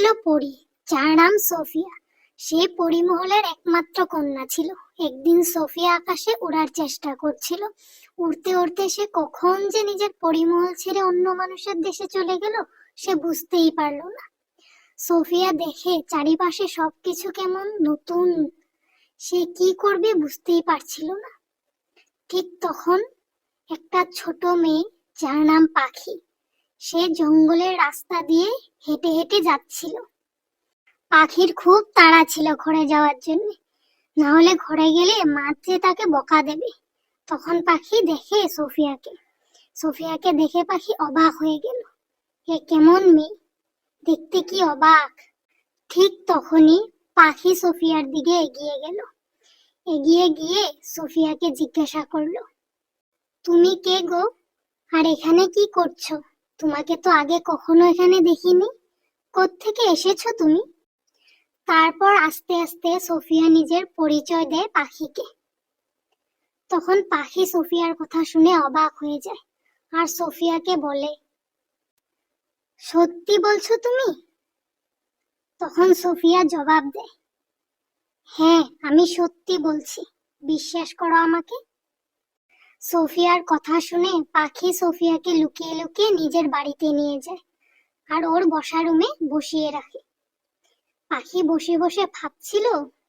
ছিল পরী, যার নাম সোফিয়া। সে পরিমহলের একমাত্র কন্যা ছিল। একদিন সোফিয়া আকাশে উড়ার চেষ্টা করছিল। উড়তে উড়তে সে কখন যে নিজের পরিমহল ছেড়ে অন্য মানুষের দেশে চলে গেল, সে বুঝতেই পারল না। সোফিয়া দেখে চারিপাশে সবকিছু কেমন নতুন। সে কি করবে বুঝতেই পারছিল না। ঠিক তখন একটা ছোট মেয়ে, যার নাম পাখি সে জঙ্গলের রাস্তা দিয়ে হেঁটে হেঁটে যাচ্ছিল। পাখির খুব তাড়া ছিল ঘরে যাওয়ার জন্য। না হলে ঘরে গেলে মা তাকে বকা দেবে। তখন পাখি দেখে সোফিয়াকে। সোফিয়াকে দেখে পাখি অবাক হয়ে গেল। এ কেমন মেয়ে? দেখতে কি অবাক? ঠিক তখনই পাখি সোফিয়ার দিকে এগিয়ে গেল। এগিয়ে গিয়ে সোফিয়াকে জিজ্ঞাসা করল, তুমি কে গো? আর এখানে কি করছ? তোমাকে তো আগে কখনো এখানে দেখিনি। কোত্থেকে এসেছ তুমি? তারপর আস্তে আস্তে সোফিয়া নিজের পরিচয় দেয় পাখিকে। তখন পাখি সোফিয়ার কথা শুনে অবাক হয়ে যায় আর সোফিয়াকে বলে, সত্যি বলছো তুমি? তখন সোফিয়া জবাব দেয় হ্যাঁ আমি সত্যি বলছি। বিশ্বাস করো আমাকে। সোফিয়ার কথা শুনে পাখি সোফিয়াকে লুকিয়ে লুকিয়ে নিজের বাড়িতে নিয়ে যায় আর ওর বসা রুমে বসিয়ে রাখে। পাখি বসে বসে ভাবছিল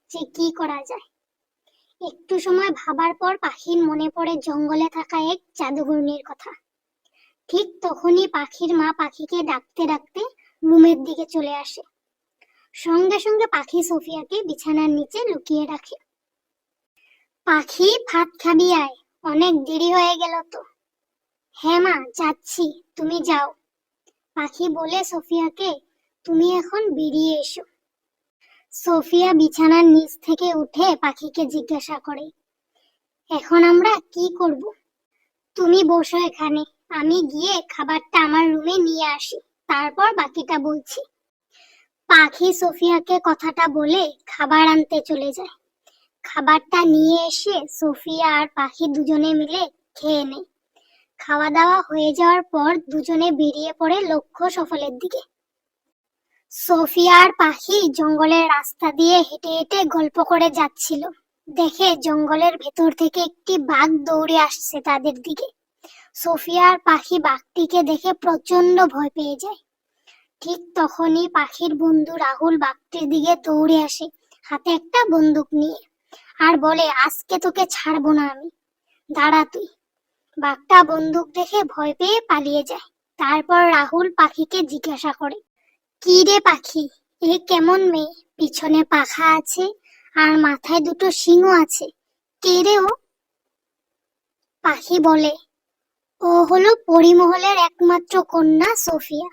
যে কি করা যায়। একটু সময় ভাবার পর পাখির মনে পড়ে জঙ্গলে থাকা এক জাদুঘরনির কথা। ঠিক তখনই পাখির মা পাখিকে ডাকতে ডাকতে রুমের দিকে চলে আসে। সঙ্গে সঙ্গে পাখি সোফিয়াকে বিছানার নিচে লুকিয়ে রাখে। পাখি ভাত খাবি আয়। অনেক দেরি হয়ে গেল তো। হ্যাঁ মা, যাচ্ছি, তুমি যাও। পাখি বলে সোফিয়াকে, তুমি এখন বেরিয়ে এসো। সোফিয়া বিছানার নিচ থেকে উঠে পাখিকে জিজ্ঞাসা করে, এখন আমরা কি করব? তুমি বসো এখানে, আমি গিয়ে খাবারটা আমার রুমে নিয়ে আসি, তারপর বাকিটা বলছি। পাখি সোফিয়াকে কথাটা বলে খাবার আনতে চলে যায়। খাবারটা নিয়ে এসে সোফিয়া আর পাখি দুজনে মিলে খেয়ে নেয়। খাওয়া দাওয়া হয়ে যাওয়ার পর দুজনে বেরিয়ে পড়ে লক্ষ্য সফলের দিকে। সোফিয়া আর পাখি জঙ্গলের রাস্তা দিয়ে হেঁটে হেঁটে গল্প করে যাচ্ছিল। দেখে জঙ্গলের ভেতর থেকে একটি বাঘ দৌড়ে আসছে তাদের দিকে। সোফিয়া আর পাখি বাঘটিকে দেখে প্রচণ্ড ভয় পেয়ে যায়। ঠিক তখনই পাখির বন্ধু রাহুল বাঘটির দিকে দৌড়ে আসে, হাতে একটা বন্দুক নিয়ে। আর বলে, আজকে তোকে ছাড়বো না আমি। দাঁড়া তুই। বাঘটা বন্দুক দেখে ভয় পেয়ে পালিয়ে যায়। তারপর রাহুল পাখিকে জিজ্ঞাসা করে, কি রে পাখি? এ কেমন মেয়ে? পিছনে পাখা আছে আর মাথায় দুটো শিংও আছে। কে রে ও? পাখি বলে, ও হলো পরিমহলের একমাত্র কন্যা সোফিয়া।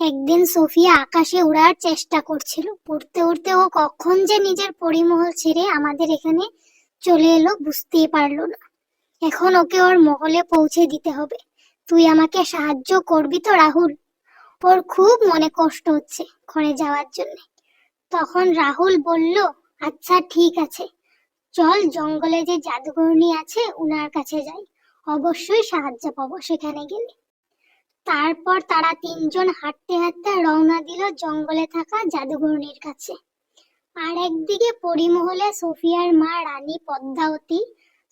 একদিন সোফিয়া আকাশে উড়ার চেষ্টা করছিল। উড়তে উড়তে ও কখন যে নিজের পরিমহল ছেড়ে আমাদের এখানে চলে এলো বুঝতেই পারল না। এখন ওকে ওর মহলে পৌঁছে দিতে হবে। তুই আমাকে সাহায্য করবি তো, রাহুল? ওর খুব মনে কষ্ট হচ্ছে ঘরে যাওয়ার জন্য। তখন রাহুল বলল আচ্ছা ঠিক আছে। চল জঙ্গলে যে জাদুঘরনি আছে, উনার কাছে যাই। অবশ্যই সাহায্য পাবো সেখানে গেলে। তারপর তারা তিনজন হাঁটতে হাঁটতে রওনা দিল জঙ্গলে থাকা জাদুঘরনির কাছে। আর একদিকে পরিমহলে সোফিয়ার মা রানী পদ্মাবতী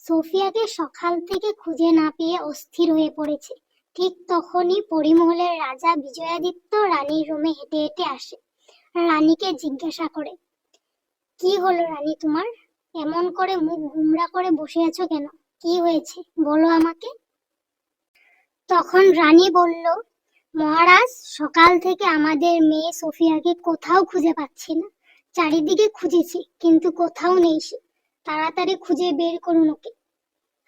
সোফিয়াকে সকাল থেকে খুঁজে না পেয়ে অস্থির হয়ে পড়েছে। ঠিক তখনই পরিমহলের রাজা বিজয়াদিত্য রানীর রুমে হেঁটে হেঁটে আসে। রানীকে জিজ্ঞাসা করে, কি হলো রানী তোমার? এমন করে মুখ গুমরা করে বসে আছো কেন? কি হয়েছে? বলো আমাকে। তখন রানী বলল, মহারাজ, সকাল থেকে আমাদের মেয়ে সোফিয়াকে কোথাও খুঁজে পাচ্ছি না। চারিদিকে খুঁজেছি, কিন্তু কোথাও নেই সে। তাড়াতাড়ি খুঁজে বের করুন ওকে।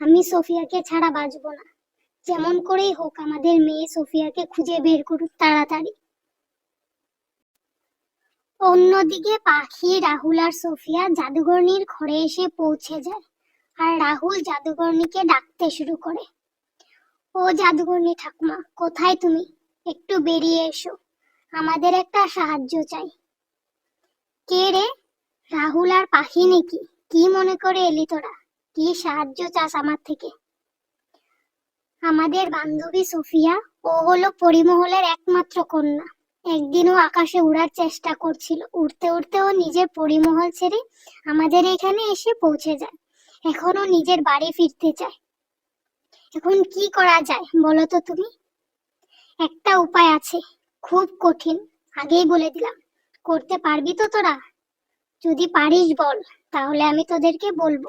আমি সোফিয়াকে ছাড়া বাঁচবো না। যেমন করেই হোক, আমাদের মেয়ে সোফিয়াকে খুঁজে বের করুক তাড়াতাড়ি। অন্যদিকে পাখি, রাহুল আর সোফিয়া জাদুঘরনির ঘরে এসে পৌঁছে যায়। আর রাহুল জাদুঘরনিকে ডাকতে শুরু করে। ও জাদুঘরনি ঠাকুমা, কোথায় তুমি? একটু বেরিয়ে এসো। আমাদের একটা সাহায্য চাই। কে রে? রাহুল আর পাখি নাকি? কি মনে করে এলি তোরা? কি সাহায্য চাস আমার থেকে? আমাদের বান্ধবী সোফিয়া, ও হলো পরিমহলের একমাত্র কন্যা। একদিনও আকাশে উড়ার চেষ্টা করছিল। উড়তে উড়তে ও নিজের পরিমহল ছেড়ে আমাদের এখানে এসে পৌঁছে যায়। এখনও নিজের বাড়ি ফিরতে চায়। এখন কি করা যায় বলো তো তুমি? একটা উপায় আছে, খুব কঠিন, আগেই বলে দিলাম। করতে পারবি তো তোরা? যদি পারিস বল, তাহলে আমি তোদেরকে বলব।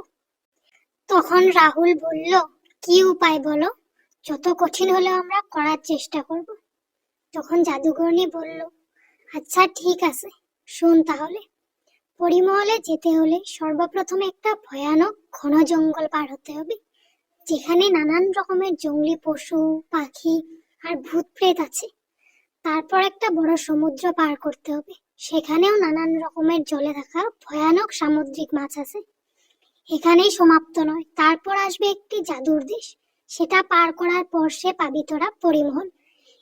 তখন রাহুল বলল, কি উপায় বলো? যত কঠিন হলেও আমরা করার চেষ্টা করব। তখন জাদুকরণী বলল আচ্ছা ঠিক আছে, শোন তাহলে। পরিমহলে যেতে হলে সর্বপ্রথমে একটা ভয়ানক ঘন জঙ্গল পার হতে হবে। যেখানে নানান রকমের জঙ্গলি পশু, পাখি আর ভূত প্রেত আছে। তারপর একটা বড় সমুদ্র পার করতে হবে। সেখানেও নানান রকমের জলে থাকা ভয়ানক সামুদ্রিক মাছ আছে। এখানেই সমাপ্ত নয়, তারপর আসবে একটি জাদুর দেশ। সেটা পার করার পর সে পাবি তোরা পরিমহল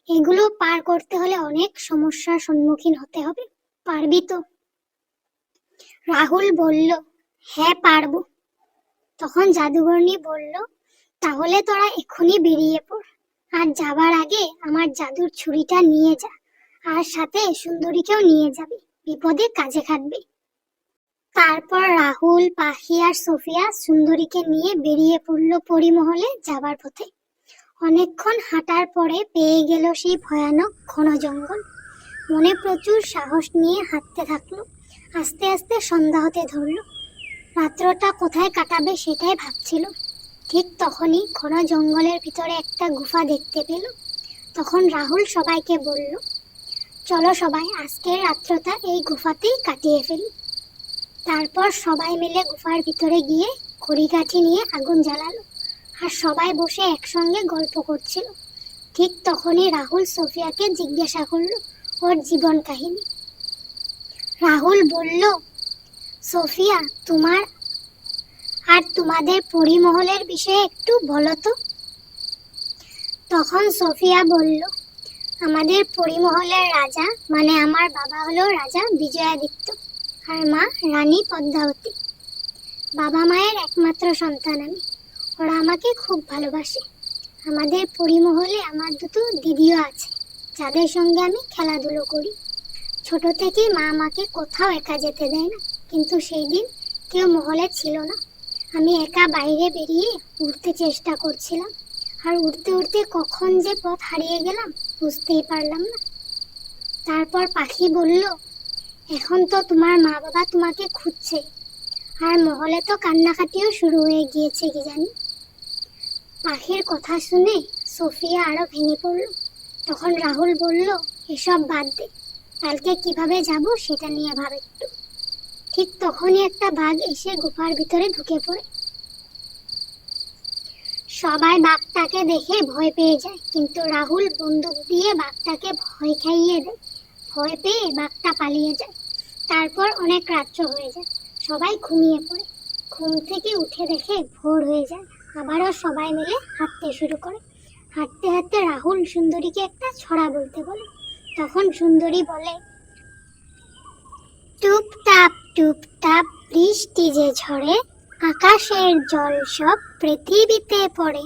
এগুলো পার করতে হলে অনেক সমস্যার সম্মুখীন হতে হবে। পারবি তো? রাহুল বলল হ্যাঁ পারব। তখন জাদুঘরনি বলল তাহলে তোরা এক্ষুনি বেরিয়ে পড়। আর যাবার আগে আমার জাদুর ছুরিটা নিয়ে যা, আর সাথে সুন্দরীকেও নিয়ে যাবি। বিপদে কাজে খাটবে। তারপর রাহুল, পাখি আর সোফিয়া সুন্দরীকে নিয়ে বেরিয়ে পড়ল পরিমহলে যাবার পথে। অনেকক্ষণ হাঁটার পরে পেয়ে গেল সেই ভয়ানক ঘন জঙ্গল মনে প্রচুর সাহস নিয়ে হাঁটতে থাকল, আস্তে আস্তে সন্ধ্যা হতে ধরলো। রাত্রটা কোথায় কাটাবে সেটাই ভাবছিল। ঠিক তখনই ঘন জঙ্গলের ভিতরে একটা গুফা দেখতে পেল। তখন রাহুল সবাইকে বলল, চলো সবাই আজকের রাত্রটা এই গুফাতেই কাটিয়ে ফেলি। তারপর সবাই মিলে গুফার ভিতরে গিয়ে খড়িকাঠি নিয়ে আগুন জ্বালালো আর সবাই বসে একসঙ্গে গল্প করছিল। ঠিক তখনই রাহুল সোফিয়াকে জিজ্ঞাসা করল ওর জীবন কাহিনী। রাহুল বলল, সোফিয়া, তোমার আর তোমাদের পরিমহলের বিষয়ে একটু বলো তো? তখন সোফিয়া বলল, আমাদের পরিমহলের রাজা মানে আমার বাবা হলো রাজা বিজয়াদিত্য আর মা রানী পদ্মাবতী। বাবা মায়ের একমাত্র সন্তান আমি। ওরা আমাকে খুব ভালোবাসে। আমাদের পরিমহলে আমার দুটো দিদিও আছে, যাদের সঙ্গে আমি খেলাধুলো করি। ছোট থেকেই মা আমাকে কোথাও একা যেতে দেয় না, কিন্তু সেই দিন কেউ মহলে ছিল না। আমি একা বাইরে বেরিয়ে উঠতে চেষ্টা করছিলাম। আর উঠতে উঠতে কখন যে পথ হারিয়ে গেলাম বুঝতেই পারলাম না। তারপর পাখি বলল, এখন তো তোমার মা বাবা তোমাকে খুঁজছে। আর মহলে তো কান্নাকাটিও শুরু হয়ে গিয়েছে কি জানি? পাখির কথা শুনে সোফিয়া আরও ভেঙে পড়ল। তখন রাহুল বলল, এসব বাদ দে। কালকে কীভাবে যাব সেটা নিয়ে ভাব একটু। ঠিক তখনই একটা বাঘ এসে গুফার ভিতরে ঢুকে পড়ে। সবাই বাঘটাকে দেখে ভয় পেয়ে যায়, কিন্তু রাহুল বন্দুক দিয়ে বাঘটাকে ভয় খাইয়ে দেয়। ভয় পেয়ে বাঘটা পালিয়ে যায়। তারপর অনেক রাত্র হয়ে যায়। সবাই ঘুমিয়ে পড়ে। ঘুম থেকে উঠে দেখে ভোর হয়ে যায়। আবারও সবাই মিলে হাঁটতে শুরু করে। হাঁটতে হাঁটতে রাহুল সুন্দরীকে একটা ছড়া বলতে বলে। তখন সুন্দরী বলে টুপটাপ টুপটাপ বৃষ্টি যে ঝরে, আকাশের জল সব পৃথিবীতে পড়ে।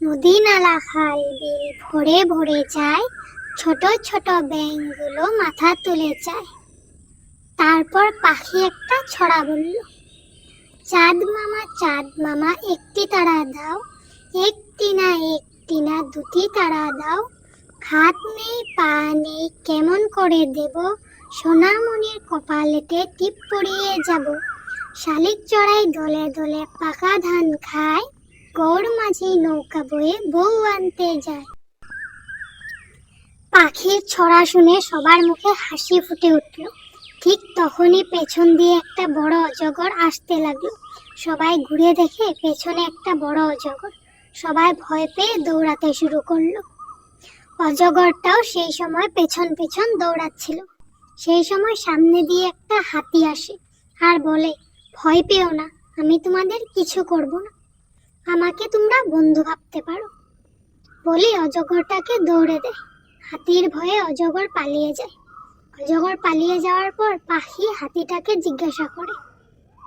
নদী নালা খাল বিল ভরে ভরে যায়, ছোট ছোট ব্যাঙগুলো মাথা তুলে যায়। তারপর পাখি একটা ছড়া বলল, চাঁদ মামা চাঁদ মামা, একটি তারা দাও, একটি না একটি না দুটি তারা দাও হাত নেই, পা নেই, কেমন করে দেব? সোনামণির কপালেতে টিপ পড়িয়ে যাব। শালিক চড়াই দলে দলে পাকা ধান খায় গৌর মাঝি নৌকা বয়ে বউ আনতে যায়। পাখির ছড়া শুনে সবার মুখে হাসি ফুটে উঠল। ঠিক তখনই পেছন দিয়ে একটা বড় অজগর আসতে লাগল। সবাই ঘুরে দেখে পেছনে একটা বড় অজগর। সবাই ভয় পেয়ে দৌড়াতে শুরু করল। অজগরটাও সেই সময় পেছন পেছন দৌড়াচ্ছিল। সেই সময় সামনে দিয়ে একটা হাতি আসে আর বলে, ভয় পেও না, আমি তোমাদের কিছু করব না। আমাকে তোমরা বন্ধু ভাবতে পারো। বলে অজগরটাকে দৌড়ে দেয়। হাতির ভয়ে অজগর পালিয়ে যায়। অজগর পালিয়ে যাওয়ার পর পাখি হাতিটাকে জিজ্ঞাসা করে,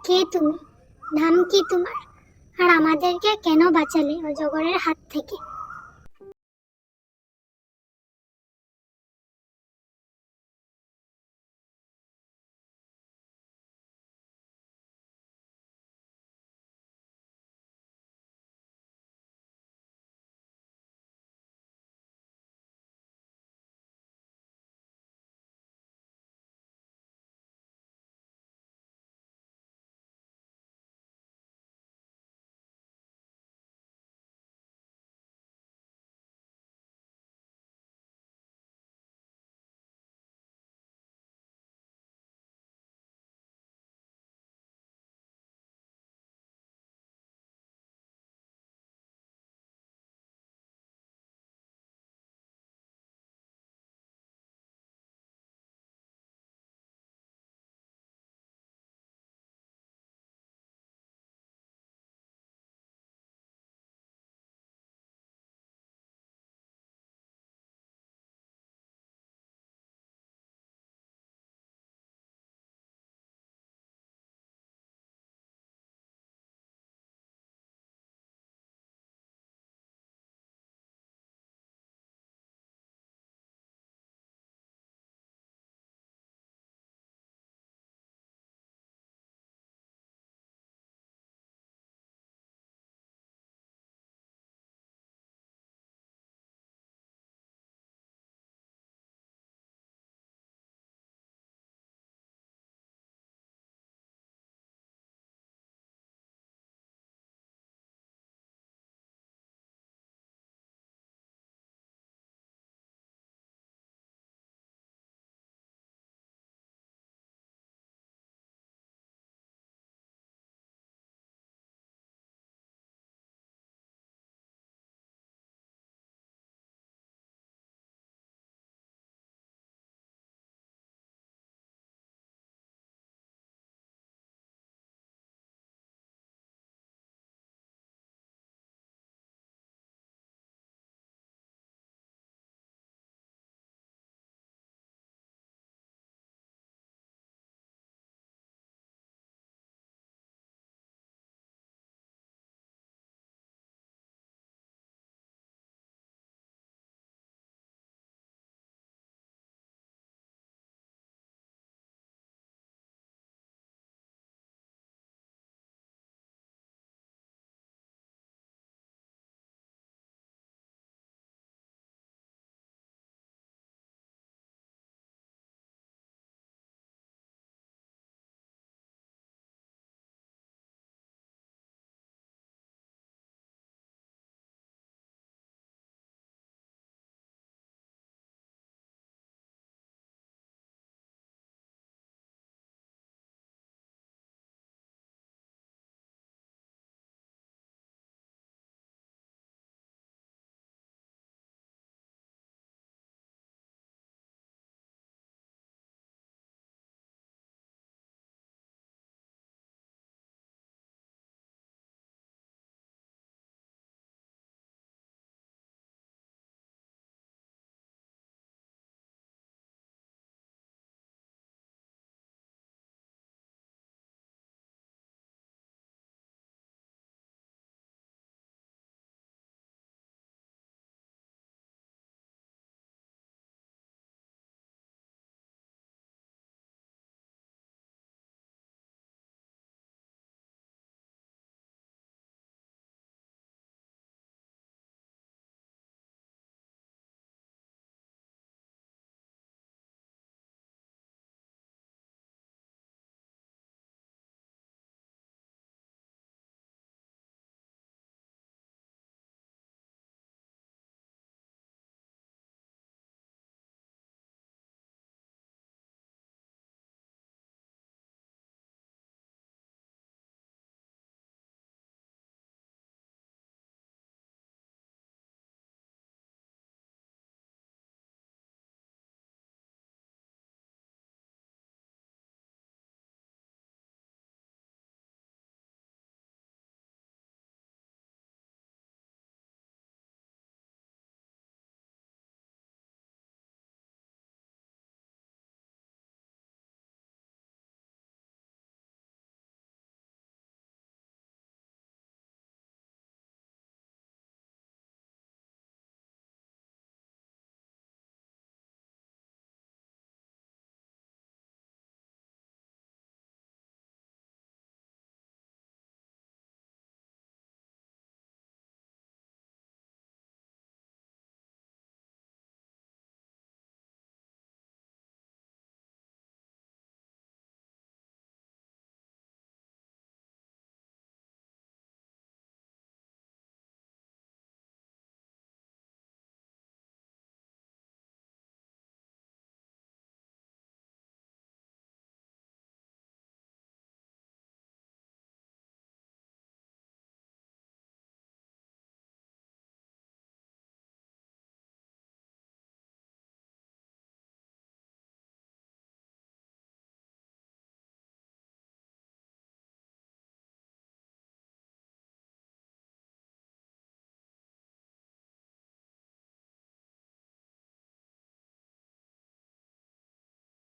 কে তুমি? নাম কি তোমার? আর আমাদেরকে কেন বাঁচালে অজগরের হাত থেকে?